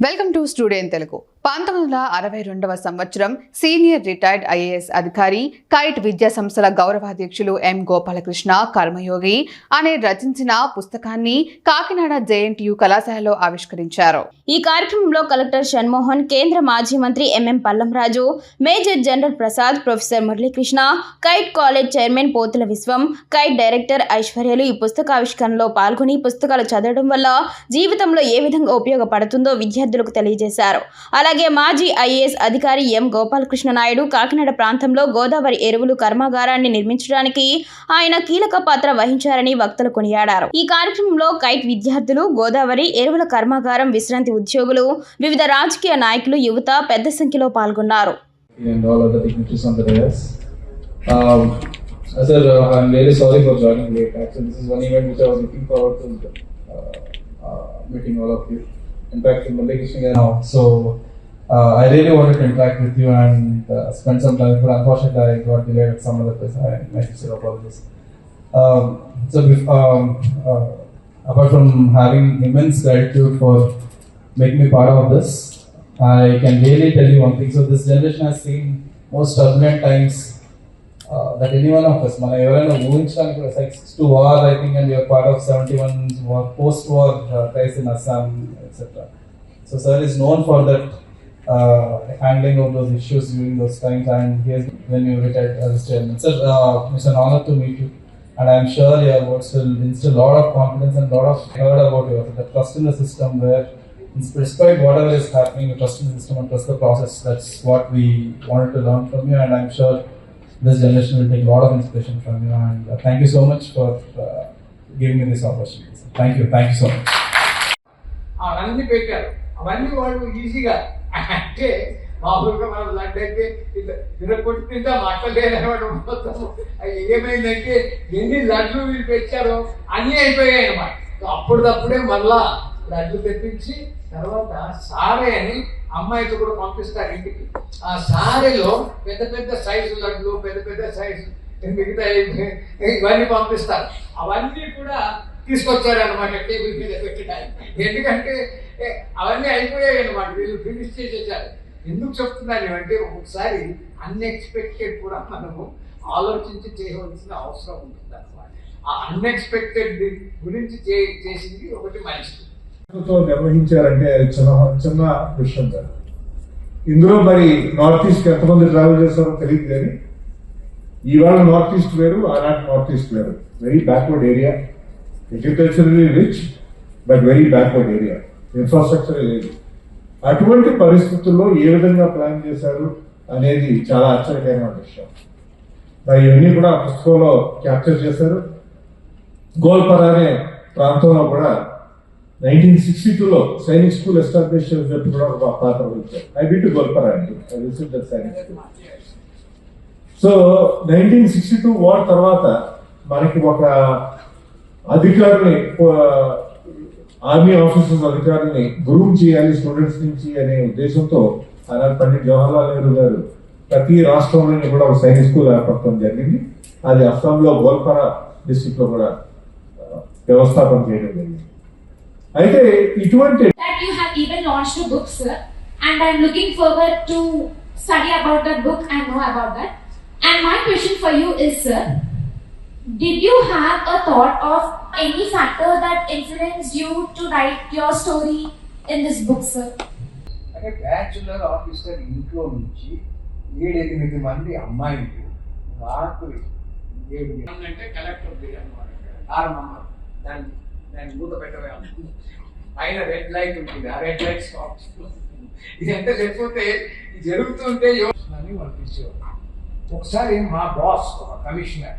Welcome to studio Telugu. పంతొమ్మిది వందల అరవై రెండవ సంవత్సరం సీనియర్ రిటైర్డ్ ఐఏఎస్ అధికారి కైట్ విద్యా సంస్థల గౌరవాధ్యక్షులు ఎం గోపాలకృష్ణ కర్మయోగి అనే రచించిన పుస్తకాన్ని కాకినాడ జేఎన్టీయు కళాశాలలో ఆవిష్కరించారు. ఈ కార్యక్రమంలో కలెక్టర్ షణ్మోహన్ కేంద్ర మాజీ మంత్రి M M Pallamraju major general Prasad professor Muralikrishna KITE college chairman Pothula Vishwam KITE director ఐశ్వర్యలు ఈ పుస్తక ఆవిష్కరణలో పాల్గొని పుస్తకాలు చదవడం వల్ల జీవితంలో ఏ విధంగా ఉపయోగపడుతుందో విద్యార్థులకు తెలియజేశారు అలాగే మాజీ ఐఏఎస్ అధికారి ఎం గోపాలకృష్ణ నాయుడు కాకినాడ ప్రాంతంలో గోదావరి ఎరువులు కర్మాగారాన్ని నిర్మించడానికి ఆయన కీలక పాత్ర వహించారని వక్తలు కొనియాడారు ఈ కార్యక్రమంలో కైట్ విద్యార్థులు గోదావరి ఎరువుల కర్మాగారం విశ్రాంతి ఉద్యోగులు వివిధ రాజకీయ నాయకులు యువత పెద్ద సంఖ్యలో పాల్గొన్నారు. Um, uh, sir, uh, I'm very sorry for joining late. Actually, this is one event which I was looking forward to uh, uh, meeting all of you. Now. So, uh, I really wanted to interact with you and uh, spend some time, but unfortunately, I got delayed at some other place. I my sincere apologies. Um, so, um, uh, apart from having immense gratitude for making me part of this, I can really tell you one thing. So this generation has seen most turbulent times uh, that any one of us, మన ఎవరైనా ఊహించడానికి కూడా like to war, I think, and you're part of 71 war, post-war uh, crisis in Assam, etc. So sir is known for that uh, handling of those issues during those times, and here's when you retired as chairman. Sir, uh, it's an honor to meet you. And I'm sure your words will instill a lot of confidence and a lot of heard about you, the trust in the system where despite whatever is happening, you trust in the system and trust the process. That's what we wanted to learn from you, and I'm sure this generation will take a lot of inspiration from you. And uh, thank you so much for uh, giving me this opportunity. Thank you, thank you so much. అవన్నీ పెట్టారు అవన్నీ వాళ్ళు ఈజీగా అంటే మామూలుగా మనం లడ్డు అయితే ఇట్లా విరగొట్టి తింటా మాట్లాడలేదన్నమాట మొత్తం ఏమైందంటే ఎన్ని లడ్లు వీళ్ళు పెట్టారో అన్నీ అయిపోయాయి అన్నమాట అప్పుడప్పుడే మళ్ళా లడ్డు తెప్పించి తర్వాత సారే అని అమ్మాయితో కూడా పంపిస్తారు ఇంటికి. ఆ సారెలో పెద్ద పెద్ద సైజు లడ్లు పెద్ద పెద్ద సైజు మిగతా ఇవన్నీ పంపిస్తారు. అవన్నీ కూడా తీసుకొచ్చారు అనమాట టేబుల్ మీద పెట్టడానికి. ఎందుకంటే అవన్నీ అయిపోయాయి అనమాట వీళ్ళు ఫినిష్ చేసేసారు. ఎందుకు చెప్తున్నాను అంటే ఒకసారి అన్ఎక్స్పెక్టెడ్ కూడా మనము ఆలోచించి చేయవలసిన అవసరం ఉంటుంది అనమాట ఆ అన్ఎక్స్పెక్టెడ్ గురించి చే- చేసింది ఒకటి మంచిది తో నిర్వహించారంటే అది చిన్న చిన్న విషయం కాదు ఇందులో మరి నార్త్ ఈస్ట్ ఎంతమంది ట్రావెల్ చేస్తారో తెలియదు కానీ ఇవాళ నార్త్ ఈస్ట్ వేరు ఆనాటి నార్త్ ఈస్ట్ వేరు. Very backward area agriculturally rich but very backward area infrastructure లేదు అటువంటి పరిస్థితుల్లో ఏ విధంగా ప్లాన్ చేశారు అనేది చాలా ఆశ్చర్యకరమైన విషయం. మరి ఇవన్నీ కూడా పుస్తకంలో క్యాప్చర్ చేశారు. గోల్పర అనే ప్రాంతంలో కూడా నైన్టీన్ సిక్స్టీ టూలో సైనిక్ స్కూల్ ఎస్టాబ్లిష్ చేసినప్పుడు కూడా ఒక పాత్ర వచ్చారు ఐ బీ టు అండి I the Sainik school. So nineteen sixty two war తర్వాత మనకి ఒక అధికారిని ఆర్మీ ఆఫీసర్స్ అధికారిని గ్రూమ్ చేయాలి స్టూడెంట్స్ నుంచి అనే ఉద్దేశంతో అలా పండిట్ జవహర్లాల్ నెహ్రూ గారు ప్రతి రాష్ట్రంలోని కూడా ఒక సైనిక్ స్కూల్ ఏర్పడటం జరిగింది. అది అస్సాంలో గోల్పర డిస్టిక్లో కూడా వ్యవస్థాపన చేయడం జరిగింది. అయితే ఇటువంటి that you have even launched a book, sir, and I'm looking forward to study about that book and know about that. And my question for you is, sir, did you have a thought of any factor that influenced you to write your story in this book, sir? అంటే bachelor officer ఇంట్లో నుంచి ఏడెనిమిది మంది అమ్మాయిలు రాత్రి ఏడు అంటే collector అనమాట కారణమ్మ దాన్ని దాన్ని మూత పెట్టవే పైన రెడ్ లైట్ ఉంటుంది. ఆ రెడ్ లైట్ స్టాప్ ఇదంతా లేకపోతే ఇది జరుగుతుంటే యోచనని వాళ్ళు ఒకసారి మా బాస్ ఒక కమిషనర్